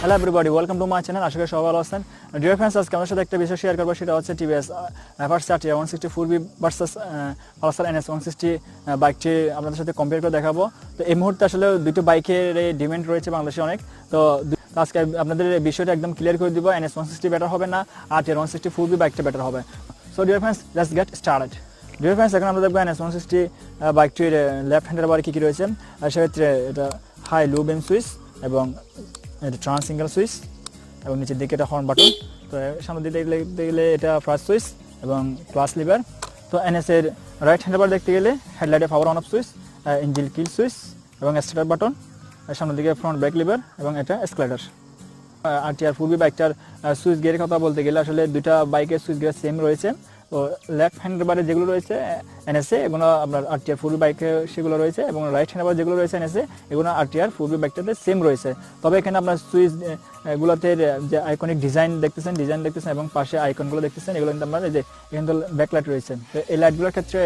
Hello everybody welcome to my channel আশা করি সবাই ভালো আছেন। ডিয়ার ফ্রেন্ডস আজকে আমার সাথে একটা বিষয় শেয়ার করব, সেটা হচ্ছে TVS versa T one sixty four V versus Pulsar NS one sixty বাইকটি আপনাদের সাথে কম্পেয়ার করে দেখাবো। তো এই মুহূর্তে আসলে দুটো বাইকের ডিমান্ড রয়েছে বাংলাদেশে অনেক। তো আজকে আপনাদের বিষয়টা একদম ক্লিয়ার করে দিব এনএস ওয়ান সিক্সটি বেটার হবে না, আর T one sixty four V বাইকটা বেটার হবে। So dear friends let's get started dear friends এখন আমরা দেখব এনএস ওয়ান সিক্সটি বাইকটির লেফট হ্যান্ডের বারে কী কী রয়েছে। আর সেক্ষেত্রে এটা হাই লো বেম সুইচ এবং এটা ট্রান্স সিঙ্গেল সুইচ এবং নিচের দিকে এটা হর্ন বাটন তো সামনের দিকে দেখতে গেলে এটা ফার্স্ট সুইচ এবং ক্লাস লিভার তো এনএসের রাইট হ্যান্ড বার দেখতে গেলে হেডলাইটে power on off switch engine kill switch এবং স্টার্টার বাটন সামনের দিকে ফ্রন্ট ব্যাক লিভার এবং এটা স্ক্লাইডার আর টি আর ফুবি বাইকটার সুইচ গিয়ারের কথা বলতে গেলে আসলে দুইটা বাইকের সুইচ গিয়ার সেম রয়েছে। লেফট হ্যান্ড বারে যেগুলো রয়েছে এনএসএ এগুলো আপনার আর টি আর বাইকে সেগুলো রয়েছে এবং রাইট হ্যান্ড বার যেগুলো রয়েছে এনএসএ এগুলো আর টি আর বাইকটাতে সেম রয়েছে। তবে এখানে আপনার সুইচ গুলোতে যে আইকনিক ডিজাইন দেখতেছেন ডিজাইন দেখতেছেন এবং পাশে আইকনগুলো দেখতেছেন, এগুলো কিন্তু আপনার যে, এখানে তো ব্যাকলাইট রয়েছে। তো এই লাইটগুলোর ক্ষেত্রে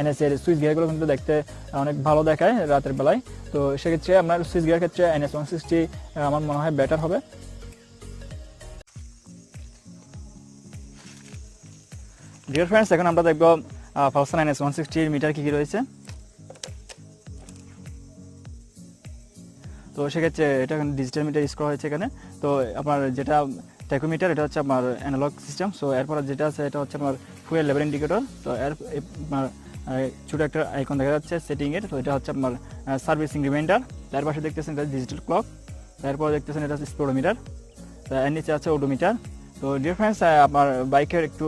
এনএস এর সুইচ গিয়ারগুলো কিন্তু দেখতে অনেক ভালো দেখায় রাতের বেলায়। তো সেক্ষেত্রে আপনার সুইচ গিয়ার ক্ষেত্রে এনএস ওয়ান সিক্সটি আমার মনে হয় বেটার হবে। ডিয়ার ফ্রেন্ডস এখন আমরা দেখব ফালসান এনএস ওয়ান সিক্সটির মিটার কী কী রয়েছে। তো সেক্ষেত্রে এটা ডিজিটাল মিটার ইউজ করা হয়েছে এখানে। তো আপনার যেটা ট্যাকোমিটার এটা হচ্ছে আপনার অ্যানালগ সিস্টেম সো এরপর যেটা আছে, এটা হচ্ছে আপনার ফুয়েল লেভেল ইন্ডিকেটর তো এর আপনার ছোটো একটা আইকন দেখা যাচ্ছে সেটিংয়ের তো এটা হচ্ছে আপনার সার্ভিসিং রিমাইন্ডার তার পাশে দেখতেছেন এটা ডিজিটাল ক্লক তারপর দেখতেছেন এটা হচ্ছে স্পোডোমিটার এর নিচে আছে ওডোমিটার তো ডিয়ার ফ্রেন্ডস আপনার বাইকের একটু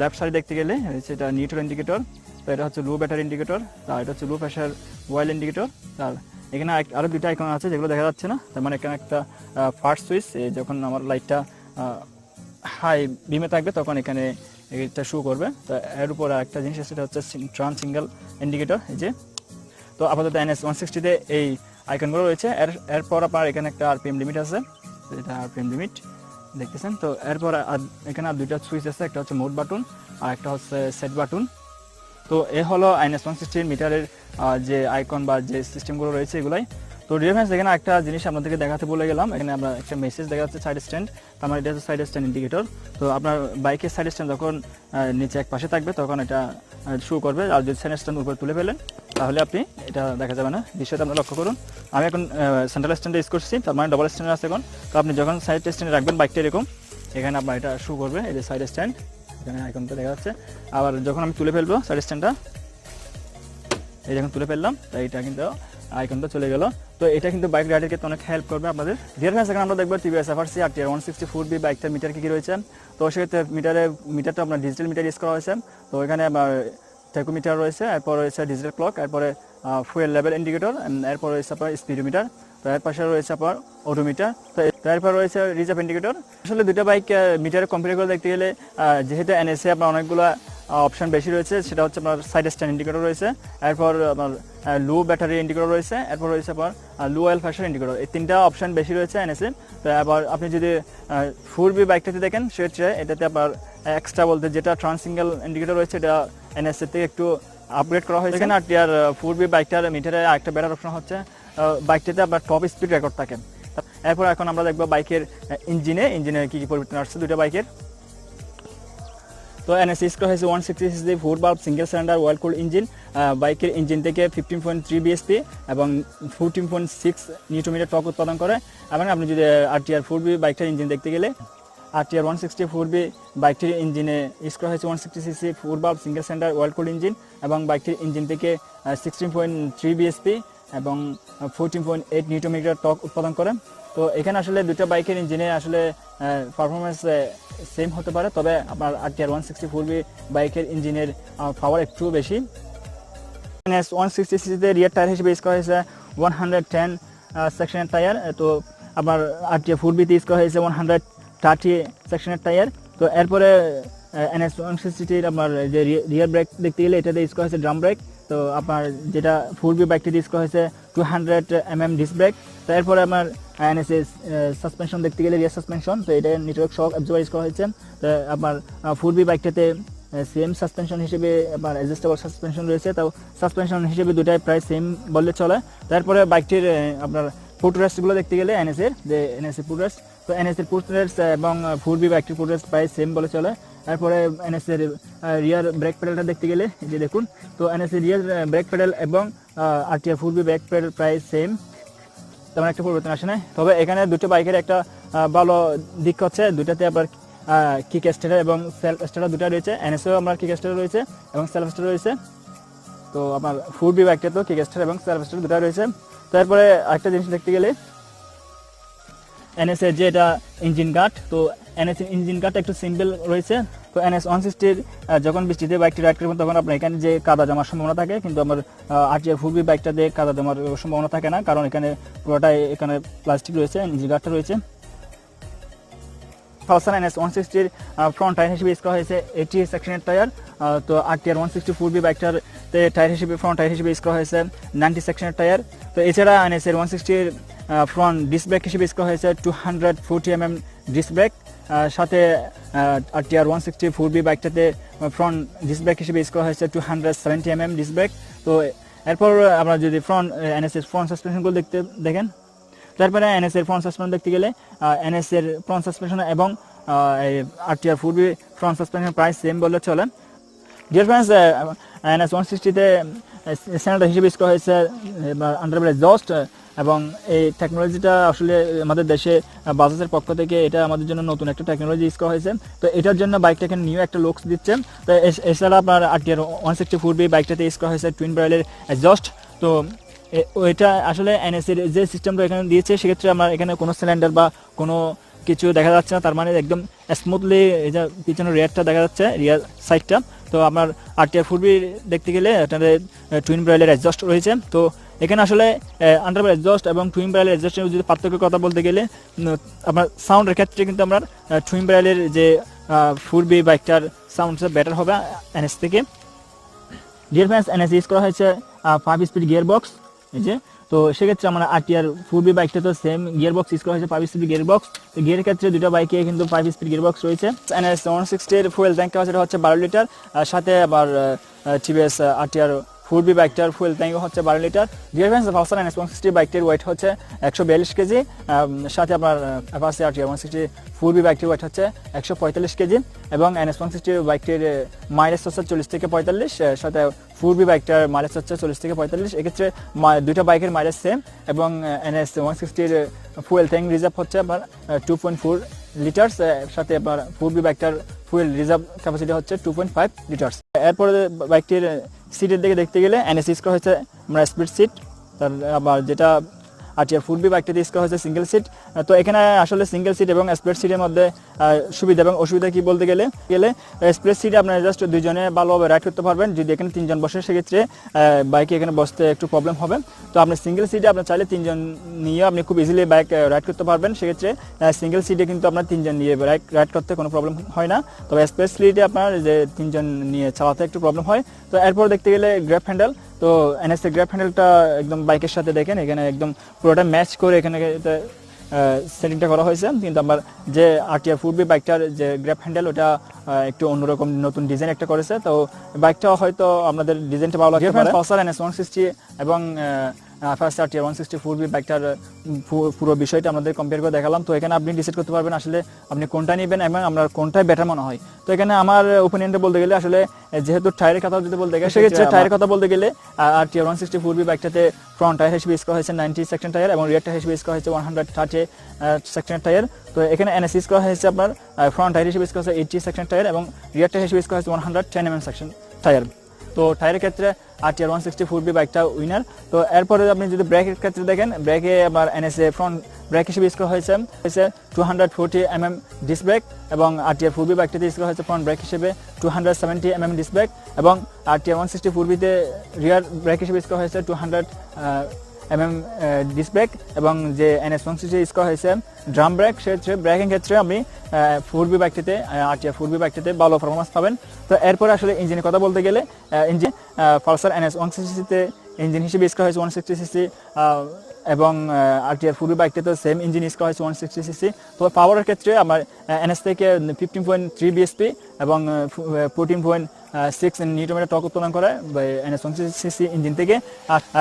লেফট সাইড দেখতে গেলে সেটা নিউট্রাল ইন্ডিকেটর তো এটা হচ্ছে লো ব্যাটারি ইন্ডিকেটর আর এটা হচ্ছে লো প্রেশার ওয়েল ইন্ডিকেটর আর এখানে আরেক- আরও দুইটা আইকন আছে যেগুলো দেখা যাচ্ছে না। তার মানে এখানে একটা ফার্স্ট সুইচ যখন আমার লাইটটা হাই বিমে থাকবে, তখন এখানে এটা শো করবে। তো এর উপর একটা জিনিস আছে সেটা হচ্ছে ট্রান সিঙ্গেল ইন্ডিকেটর এই যে। তো আপাতত এনএস ওয়ান সিক্সটিতে এই আইকনগুলো রয়েছে। এর, এরপর আপনার এখানে একটা আরপিএম লিমিট আছে, এটা আরপিএম লিমিট দেখতেছেন? তো এরপর এখানে আর দুইটা সুইচ আছে, একটা হচ্ছে মোড বাটন আর একটা হচ্ছে সেট বাটন তো এ হলো আইএনএস ওয়ান সিক্সটির মিটারের যে আইকন বা যে সিস্টেমগুলো রয়েছে এগুলাই। তো ডিফারেন্স এখানে একটা জিনিস আপনাদেরকে দেখাতে বলে গেলাম। এখানে আমরা একটা মেসেজ দেখা যাচ্ছে সাইড স্ট্যান্ড তার এটা হচ্ছে সাইড স্ট্যান্ড ইন্ডিকেটর তো আপনার বাইকের সাইড স্ট্যান্ড যখন নিচে এক পাশে থাকবে, তখন এটা শো করবে আর যদি স্যান্ডেল স্ট্যান্ড উপরে তুলে ফেলেন, তাহলে আপনি এটা দেখা যাবে না। বিষয়টা আপনার লক্ষ্য করুন। আমি এখন সেন্ট্রাল স্ট্যান্ডে ইউজ করছি। তার মানে ডবল স্ট্যান্ড আছে এখন। তো আপনি যখন সাইড স্ট্যান্ডে রাখবেন বাইকটা এরকম, এখানে আপনার এটা শু করবে। এই যে সাইড স্ট্যান্ড, এখানে আইকনটা দেখা যাচ্ছে। আবার যখন আমি তুলে ফেলব সাইড স্ট্যান্ডটা, এই যখন তুলে ফেললাম, তাই এটা কিন্তু আইকনটা চলে গেল। তো এটা কিন্তু বাইক রাইডের ক্ষেত্রে অনেক হেল্প করবে আপনাদের। ডিয়ার ফ্রেন্ডস এখন আমরা দেখব TVS FRC RTR one sixty four V বাইকটার মিটার কী কী রয়েছে। তো সেক্ষেত্রে মিটারে মিটারটা আপনার ডিজিটাল মিটার ইউজ করা হয়েছে। তো এখানে টেকোমিটার রয়েছে, এরপর রয়েছে ডিজিটাল ক্লক এরপরে ফুয়েল লেভেল ইন্ডিকেটর এরপর রয়েছে আপনার স্পিডোমিটার তো এর পাশে রয়েছে আপনার অটোমিটার তো এরপর রয়েছে রিজার্ভ ইন্ডিকেটর আসলে দুটো বাইক মিটারে কম্পেয়ার করে দেখতে গেলে যেহেতু এনএসএ আপনার অনেকগুলো অপশন বেশি রয়েছে সেটা হচ্ছে আপনার সাইড স্ট্যান্ড ইন্ডিকেটর রয়েছে এরপর আপনার লো ব্যাটারি ইন্ডিকেটর রয়েছে এরপর রয়েছে আপনার লো অয়েল ফ্যাশন ইন্ডিকেটর এই তিনটা অপশন বেশি রয়েছে এনএসএ তো আবার আপনি যদি ফোর বি বাইকটাতে দেখেন সেক্ষেত্রে এটাতে আপনার এক্সট্রা বলতে যেটা ট্রান্স সিঙ্গেল ইন্ডিকেটর রয়েছে এটা এনএসএ থেকে একটু আপগ্রেড করা হয়েছে এখানে আর টিআর ফোর বি বাইকটার মিটারে একটা বেটার অপশন হচ্ছে বাইকটাতে আপনার টপ স্পিড রেকর্ড থাকে। এরপর এখন আমরা দেখব বাইকের ইঞ্জিনে ইঞ্জিনে কী কী পরিবর্তন আসছে দুটো বাইকের তো এনএস ইউজ করা হয়েছে one sixty CC four bulb single cylinder oil cool engine বাইকের ইঞ্জিন থেকে ফিফটিন পয়েন্ট থ্রি বিএসপি এবং fourteen point six newton metre torque উৎপাদন করে। এবং আপনি যদি আর টিআর ফোর বি বাইকটার ইঞ্জিন দেখতে গেলে RTR one sixty four V বাইকটির ইঞ্জিনে ইউজ করা হয়েছে one sixty CC four bulb single cylinder oil cool engine এবং বাইকটির ইঞ্জিন থেকে সিক্সটিন পয়েন্ট থ্রি বিএসপি এবং fourteen point eight newton metre torque উৎপাদন করে। তো এখানে আসলে দুটো বাইকের ইঞ্জিনে আসলে পারফরমেন্স সেম হতে পারে, তবে আপনার RTR one sixty four V বাইকের ইঞ্জিনের পাওয়ার একটু বেশি। ওয়ান সিক্সটি সিসিতে রিয়ার টায়ার হিসেবে ইউজ করা হয়েছে ওয়ান হান্ড্রেড টেন সেকশনের টায়ার তো আপনার আর টি ফোর বিতে ইউজ করা হয়েছে ওয়ান হান্ড্রেড থার্টি সেকশনের টায়ার তো এরপরে এনএস ওয়ান সিক্সটির আপনার যে রিয়ার ব্রেক দেখতে গেলে এটাতে ইউজ করা হয়েছে ড্রাম ব্রেক তো আপনার যেটা ফোর বি বাইকটি করা হয়েছে two hundred M M disc brake তো এরপরে আমার এনএসএস সাসপেনশন দেখতে গেলে রিয়ার সাসপেনশন তো এটা নেটওয়ার্ক শক অ্যাবজর্ভার করা হয়েছে। তো আপনার ফোর বি বাইকটাতে সেম সাসপেনশন হিসেবে আপনার অ্যাডজাস্টেবল সাসপেনশন রয়েছে তাও সাসপেনশন হিসেবে দুটাই প্রায় সেম বললে চলে। তারপরে বাইকটির আপনার ফুটরেস্টগুলো দেখতে গেলে এনএসএর যে এনএসএ ফুটরেস্ট তো এনএসের ফুটরেস্ট এবং ফোর বি বা একটি ফুটরেস্ট প্রায় সেম বলে চলে। তারপরে এনএসের রিয়ার ব্রেক প্যাডেলটা দেখতে গেলে যে দেখুন, তো এনএসের রিয়ার ব্রেক প্যাডেল এবং RTR four V brake pedal প্রায় সেম তেমন একটা পরিবর্তন আসে না। তবে এখানে দুটো বাইকের একটা ভালো দিক হচ্ছে দুটাতে আবার কিক স্টার এবং সেলফ স্টার দুটো রয়েছে। এনএসও আমার কিক স্টার রয়েছে এবং সেলফ স্টার রয়েছে। তো আমার ফুড বি বাইকটা তো কিক স্টার এবং সেলফ স্টার দুটো রয়েছে। তারপরে আরেকটা জিনিস দেখতে গেলে এনএসের যে এটা ইঞ্জিন গার্ড তো এনএস ইঞ্জিন গার্ডটা একটু সিম্পল রয়েছে। তো এনএস ওয়ান সিক্সটির যখন বৃষ্টিতে বাইকটি রাইড করবেন, তখন আপনার এখানে যে কাদা জমার সম্ভাবনা থাকে, কিন্তু আমার আরটিআর ফুলবি দিয়ে কাদা জমার সম্ভাবনা থাকে না, কারণ এখানে পুরোটাই এখানে প্লাস্টিক রয়েছে, ইঞ্জিন গার্ডটা রয়েছে। পালসার এনএস ওয়ান সিক্সটির ফ্রন্ট টায়ার হিসেবে ইউজ করা হয়েছে এইটি সেকশনের টায়ার তো RTR one sixty four V বাইকটাতে tyre হিসেবে ফ্রন্ট টায়ার হিসেবে ইউজ করা হয়েছে নাইনটি সেকশনের টায়ার তো এছাড়া এনএস এর ওয়ান সিক্সটির ফ্রন্ট ডিস্ক ব্রেক হিসেবে ইউজ করা হয়েছে two hundred forty M M disc brake সাথে RTR one sixty full B বাইকটাতে front disc brake হিসেবে ইউজ করা হয়েছে two hundred seventy M M disc brake তো এরপর আমরা যদি ফ্রন্ট এনএস এর ফ্রন্ট সাসপেনশনগুলো দেখতে, দেখেন। তারপরে এনএস এর ফ্রন্ট সাসপেনশন দেখতে গেলে এনএস এর ফ্রন্ট সাসপেনশন এবং আরটিআর বি ফ্রন্ট সাসপেনশন প্রায় সেম বলে চলে। ডিয়ার ফ্রেন্ডস এনএস ওয়ান সিক্সটিতে স্যানেটার হিসেবে ইউজ করা হয়েছে আন্ডারবেল জস্ট এবং এই টেকনোলজিটা আসলে আমাদের দেশে বাজাজের পক্ষ থেকে এটা আমাদের জন্য নতুন একটা টেকনোলজি ইউজ করা হয়েছে। তো এটার জন্য বাইকটাকে নিউ একটা লুকস দিচ্ছে। তো এছ- এছাড়া আপনার RTR one sixty four V বাইকটাতে use করা হয়েছে টুইন ব্রাইলের জস্ট তো ওইটা আসলে এনএসির যে সিস্টেমটা এখানে দিয়েছে, সেক্ষেত্রে আমার এখানে কোনো সিলিন্ডার বা কোনো কিছু দেখা যাচ্ছে না। তার মানে একদম স্মুথলি এই যে পিছনের রিয়ারটা দেখা যাচ্ছে রিয়ার সাইডটা তো আপনার আরটিআর ফুডবি দেখতে গেলে আপনাদের টুইন ব্রাইলের অ্যাডজাস্ট রয়েছে। তো এখানে আসলে আন্ডারবার অ্যাডজাস্ট এবং টুইন ব্রাইলের অ্যাডজাস্টের যদি পার্থক্যের কথা বলতে গেলে আপনার সাউন্ডের ক্ষেত্রে কিন্তু আমরা টুইন ব্রাইলের যে ফুডবি বাইকটার সাউন্ডটা বেটার হবে এনএস থেকে। ডিয়ার ফ্যান্স এনএস ইউজ করা হয়েছে ফাইভ স্পিড গিয়ার বক্স এই যে। তো সেক্ষেত্রে আমরা আরটিআর ফুল বি বাইকটা তো সেম গিয়ার বক্স ইউজ করা হয়েছে ফাইভ স্পিড গিয়ার বক্স তো গিয়ার ক্ষেত্রে দুটো বাইকে কিন্তু ফাইভ স্পিড গিয়ার বক্স রয়েছে এনএস ওয়ান সিক্সটির ফুয়েল ট্যাঙ্ক ক্যাপাসিটি হচ্ছে বারো লিটার সাথে আবার টিভিএস আর আরটিআর ফুল বি বাইকটার ফুয়েল ট্যাঙ্ক হচ্ছে বারো litre. Dear friends NS one sixty বাইকটির ওয়েট হচ্ছে একশো বিয়াল্লিশ কেজি। সাথে আপনার Apache RTR one sixty four V বাইকটির ওয়েট হচ্ছে একশো পঁয়তাল্লিশ কেজি এবং এনএস ওয়ান সিক্সটি বাইকটির মাইলেজ হচ্ছে চল্লিশ থেকে পঁয়তাল্লিশ সাথে ফুল বি বাইকটার মাইলেজ হচ্ছে চল্লিশ থেকে পঁয়তাল্লিশ। এক্ষেত্রে দুইটা বাইকের মাইলেজ সেম এবং এনএস ওয়ান সিক্সটির ফুয়েল ট্যাঙ্ক রিজার্ভ হচ্ছে আপনার টু পয়েন্ট ফোর লিটার্স সাথে আপনার ফুল বি বাইকটার ফুয়েল রিজার্ভ ক্যাপাসিটি হচ্ছে টু পয়েন্ট ফাইভ লিটার্স এরপরে বাইকটির সিটের দিকে দেখতে গেলে এনএস ইউজ করা হয়েছে আমরা স্পিড সিট তার, আবার যেটা আরটিআর ফুল বি বাইকটিতে ইউজ করা হয়েছে সিঙ্গেল সিট তো এখানে আসলে সিঙ্গেল সিট এবং স্প্রেড সিটের মধ্যে সুবিধা এবং অসুবিধা কি বলতে গেলে গেলে স্প্রেড সিটে আপনারা জাস্ট দুজনে ভালোভাবে রাইড করতে পারবেন। যদি এখানে তিনজন বসে, সেক্ষেত্রে বাইকে এখানে বসতে একটু প্রবলেম হবে। তো আপনি সিঙ্গেল সিটে আপনার চাইলে তিনজন নিয়ে আপনি খুব ইজিলি বাইক রাইড করতে পারবেন। সেক্ষেত্রে সিঙ্গেল সিটে কিন্তু আপনার তিনজন নিয়ে বাইক রাইড করতে কোনো প্রবলেম হয় না। তবে স্পেস সিটে আপনার যে তিনজন নিয়ে চালাতে একটু প্রবলেম হয়। তো এরপর দেখতে গেলে গ্র্যাপ হ্যান্ডেল তো এনএসএ গ্র্যাপ হ্যান্ডেলটা একদম বাইকের সাথে দেখেন এখানে একদম পুরোটা ম্যাচ করে এখানে সেটিংটা করা হয়েছে। কিন্তু আমার যে আরটিআর ফুটবি বাইকটার যে গ্র্যাপ হ্যান্ডেল ওটা একটু অন্যরকম নতুন ডিজাইন একটা করেছে। তো বাইকটা হয়তো আমাদের ডিজাইনটা ভালো লাগে পারে। পালসার এনএস ওয়ান সিক্সটি এবং ফার্স্ট আরটিআর ওয়ান সিক্সটি ফুডবি বাইকটার পুরো বিষয়টা আমাদের কম্পেয়ার করে দেখালাম। তো এখানে আপনি ডিসাইড করতে পারবেন আসলে আপনি কোনটা নেবেন এবং আপনার কোনটাই বেটার মনে হয়। তো এখানে আমার ওপিনিয়নটা বলতে গেলে আসলে যেহেতু টায়ারের কথা যদি বলতে গেলে সেক্ষেত্রে টায়ারের কথা বলতে গেলে আর টি ওয়ান সিক্সটি ফুডবি বাইকটাতে ফ্রন্ট টায়ার হিসেবে ইউজ করা হয়েছে নাইনটি সেকশন টায়ার এবং রিয়ার টায়ার হিসেবে ইউজ করা হয়েছে one hundred thirty section tyre তো এখানে এনএস ইউজ করা হয়েছে আপনার ফ্রন্ট টায়ার হিসেবে ইউজ করা হয়েছে এইটটি সেকশন টায়ার এবং রিয়ার টায়ার হিসেবে ইউজ করা হয়েছে one hundred ten MM section tyre তো টায়ারের ক্ষেত্রে R TR one sixty four B বাইকটা উইনার তো এরপরে আপনি যদি ব্রেকের ক্ষেত্রে দেখেন ব্রেকে আমার এনএসএ ফ্রন্ট ব্রেক হিসেবে ইউজ করা হয়েছে হয়েছে two hundred forty M M disc brake এবং আর টিআর ফোর বি বাইকটিতে ইউজ করা হয়েছে ফ্রন্ট ব্রেক হিসেবে two hundred seventy M M disc brake এবং R TR one sixty four বিতে রিয়ার ব্রেক হিসেবে ইউজ করা হয়েছে two hundred M M disc brake এবং যে এনএস ওয়ান সিক্সটি ইউজ হয়েছে ড্রাম ব্রেক সে হচ্ছে ব্রেকিং ক্ষেত্রে আপনি ফোর বি বাইকটিতে আর টিয়া ফোর বি বাইকটিতে ভালো পারফরমেন্স পাবেন। তো এরপরে আসলে ইঞ্জিনের কথা বলতে গেলে ইঞ্জিন পালসার এনএস ওয়ান সিক্সটিতে ইঞ্জিন হিসেবে ইউজ হয়েছে ওয়ান সিক্সটি সিসি এবং আর টিআর আরটিআর ফুরবি বাইকটাতে সেম ইঞ্জিন ইউজ করা হয়েছে ওয়ান সিক্সটি সিসি তো পাওয়ারের ক্ষেত্রে আমার এনএস থেকে ফিফটিন পয়েন্ট থ্রি বিএসপি এবং fourteen point six newton metre torque উৎপাদন করে এনএস ওয়ান সিসি ইঞ্জিন থেকে।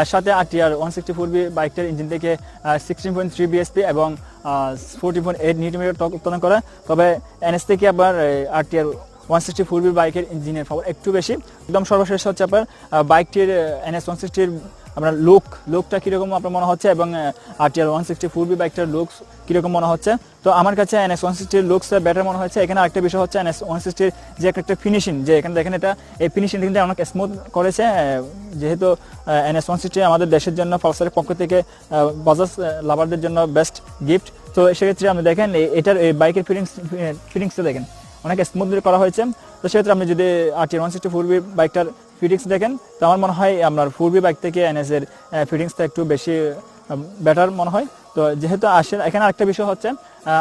আর সাথে RTR one sixty four V বাইকটার ইঞ্জিন থেকে সিক্সটিন পয়েন্ট থ্রি বিএসপি এবং fourteen point eight newton metre torque উৎপাদন করে। তবে এনএস থেকে আবার RTR one sixty four V বাইকের ইঞ্জিনের পাওয়ার একটু বেশি। একদম সর্বশেষ হচ্ছে আপনার বাইকটির এনএস ওয়ান সিক্সটির আপনার লুক লুকটা কীরকম আপনার মনে হচ্ছে এবং RTR one sixty four V বাইকটার লুকস কীরকম মনে হচ্ছে? তো আমার কাছে এনএস ওয়ান সিক্সটির লুকস বেটার মনে হচ্ছে এখানে আরেকটা বিষয় হচ্ছে এনএস ওয়ান সিক্সটির যে একটা ফিনিশিং যে এখানে দেখেন এটা, এই ফিনিশিং কিন্তু অনেক স্মুথ করেছে যেহেতু এনএস ওয়ান সিক্সটি আমাদের দেশের জন্য পালসারের পক্ষ থেকে বাজাজ লাভারদের জন্য বেস্ট গিফট তো সেক্ষেত্রে আপনি দেখেন এটার, এই বাইকের ফিলিংস ফিলিংসটা দেখেন, অনেক স্মুথলি করা হয়েছে। তো সেক্ষেত্রে আপনি যদি R T one sixty four V বাইকটার ফিটিংস দেখেন, তো আমার মনে হয় আপনার ফোর বি বাইক থেকে এনএস এর ফিটিংসটা একটু বেশি বেটার মনে হয়। তো যেহেতু আসলে এখানে আরেকটা বিষয় হচ্ছে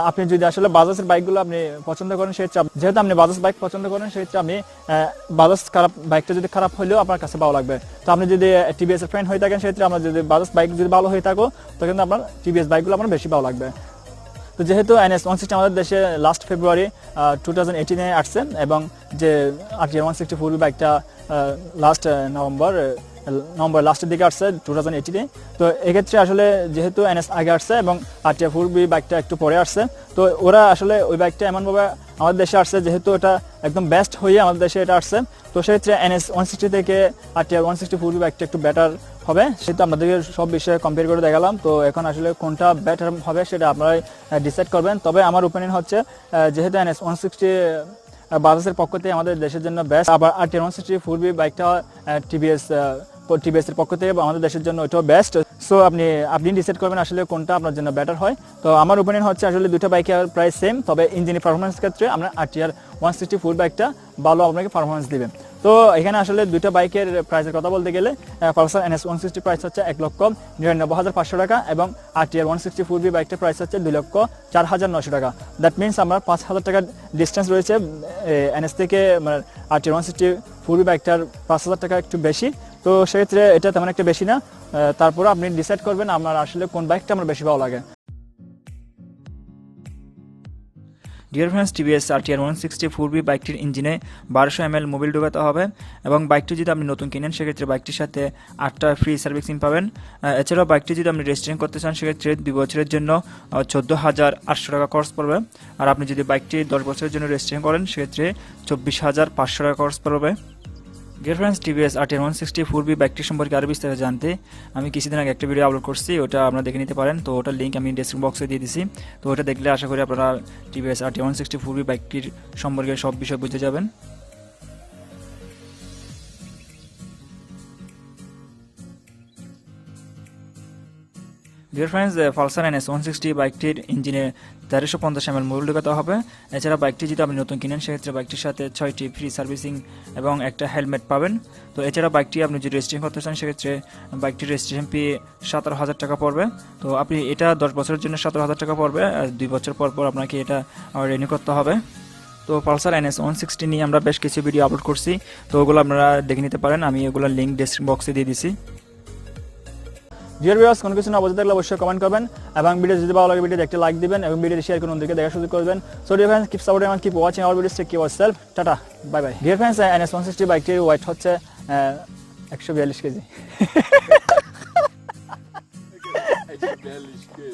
আপনি যদি আসলে বাজাজের বাইকগুলো আপনি পছন্দ করেন, সেক্ষেত্রে যেহেতু আপনি বাজাজ বাইক পছন্দ করেন, সেক্ষেত্রে আপনি বাজাজ খারাপ বাইকটা যদি খারাপ হলেও আপনার কাছে ভালো লাগবে। তো আপনি যদি টিভিএস এর ফ্রেন্ড হয়ে থাকেন, সেক্ষেত্রে আপনার যদি বাজাজ বাইক যদি ভালো হয়ে থাকো, তো কিন্তু আপনার টিভিএস বাইকগুলো আপনার বেশি ভালো লাগবে। তো যেহেতু এনএস ওয়ান সিক্সটি আমাদের দেশে লাস্ট ফেব্রুয়ারি টু থাউজেন্ড এইটিনে আসছে এবং যে আরটিআর ওয়ান সিক্সটি ফোর বাইকটা লাস্ট নভেম্বর নভেম্বর লাস্টের দিকে আসছে টু থাউজেন্ড এইটিনে তো এক্ষেত্রে আসলে যেহেতু এনএস আগে আসছে এবং আরটিআর ফোর বি বাইকটা একটু পরে আসছে, তো ওরা আসলে ওই বাইকটা এমনভাবে আমাদের দেশে আসছে যেহেতু এটা একদম বেস্ট হয়ে আমাদের দেশে এটা আসছে। তো সেক্ষেত্রে এনএস ওয়ান সিক্সটি থেকে RTR one sixty four V বাইকটা একটু বেটার হবে সেটা আপনাদেরকে সব বিষয়ে কম্পেয়ার করে দেখালাম। তো এখন আসলে কোনটা বেটার হবে সেটা আপনারাই ডিসাইড করবেন। তবে আমার ওপিনিয়ন হচ্ছে যেহেতু এনএস ওয়ান সিক্সটি বাজাজের পক্ষ থেকে আমাদের দেশের জন্য বেস্ট আবার R T one sixty four V বাইকটা টিভিএস টিভিএস এর পক্ষ থেকে আমাদের দেশের জন্য ওইটাও বেস্ট সো আপনি আপনি ডিসাইড করবেন আসলে কোনটা আপনার জন্য বেটার হয়। তো আমার ওপিনিয়ন হচ্ছে আসলে দুটো বাইকের প্রায় সেম তবে ইঞ্জিনের পারফরমেন্স ক্ষেত্রে আমরা R T R one sixty four বাইকটা ভালো আপনাকে পারফরমেন্স দিবে। তো এখানে আসলে দুইটা বাইকের প্রাইসের কথা বলতে গেলে Pulsar NS one sixty price হচ্ছে এক লক্ষ নিরানব্বই হাজার পাঁচশো টাকা এবং R T R one sixty four V বাইকটার প্রাইস হচ্ছে দুই লক্ষ চার হাজার নশো টাকা। দ্যাট মিনস আমার পাঁচ হাজার টাকার ডিস্টেন্স রয়েছে এনএস থেকে মানে R T one sixty four V বাইকটার পাঁচ হাজার টাকা একটু বেশি। তো সেক্ষেত্রে এটা তেমন একটা বেশি না। তারপরে আপনি ডিসাইড করবেন আপনার আসলে কোন বাইকটা আমার বেশি ভালো লাগে। Dear friends TVS R T R one sixty four V বাইকটির ইঞ্জিনে বারোশো এম এল মোবিল ঢোকাতে হবে এবং বাইকটি যদি আপনি নতুন কিনেন, সেক্ষেত্রে বাইকটির সাথে আটটা ফ্রি সার্ভিসিং পাবেন। এছাড়াও বাইকটি যদি আপনি রেজিস্ট্রেশন করতে চান, সেক্ষেত্রে দুই বছরের জন্য চোদ্দ হাজার আটশো টাকা খরচ পড়বে। আর আপনি যদি বাইকটি দশ বছরের জন্য রেজিস্ট্রেশন করেন, সেক্ষেত্রে চব্বিশ হাজার পাঁচশো টাকা খরচ পড়বে। Dear friends TVS R ten one sixty four V বাইকটি সম্পর্কে আরও বিস্তারিত জানতে আমি কিছুদিন আগে একটা ভিডিও আপলোড করছি, ওটা আপনারা দেখে নিতে পারেন। তো ওটার লিঙ্ক আমি ডেসক্রিপশন বক্সে দিয়ে দিছি। তো ওটা দেখলে আশা করি আপনারা TVS R ten one sixty four V বাইকটির সম্পর্কে সব বিষয় বুঝে যাবেন। Dear friends Pulsar N S one sixty বাইকটির ইঞ্জিনে তেরোশো পঞ্চাশ এম এল ঢোকাতে হবে। এছাড়া বাইকটি যদি আপনি নতুন কিনেন, সেক্ষেত্রে বাইকটির সাথে ছয়টি ফ্রি সার্ভিসিং এবং একটা হেলমেট পাবেন। তো এছাড়া বাইকটি আপনি যদি রেজিস্ট্রেশন করতে চান, সেক্ষেত্রে বাইকটির রেজিস্ট্রেশন ফি সতেরো হাজার টাকা পড়বে। তো আপনি এটা দশ বছরের জন্য সতেরো হাজার টাকা পড়বে আর দুই বছর পর পর আপনাকে এটা রেনিউ করতে হবে। তো পালসার এনএস ওয়ান সিক্সটি নিয়ে আমরা বেশ কিছু ভিডিও আপলোড করছি। তো ওগুলো আপনারা দেখে নিতে পারেন। আমি ওগুলোর লিঙ্ক ডেস্ক বক্সে দিয়ে দিছি। ডিয়ার ভিউয়ার্স কোনো কিছু না বোঝা থাকলে অবশ্যই কমেন্ট করবেন এবং ভিডিও যদি ভালো লাগে ভিডিও একটা লাইক দিবেন এবং ভিডিও শেয়ার করে দিকে দেখা সুযোগ করবেন। So dear friends keep supporting এবং keep watching our videos take care self tata bye bye dear friends NS one sixty বাইকটির ওয়েট হচ্ছে একশো বিয়াল্লিশ কেজি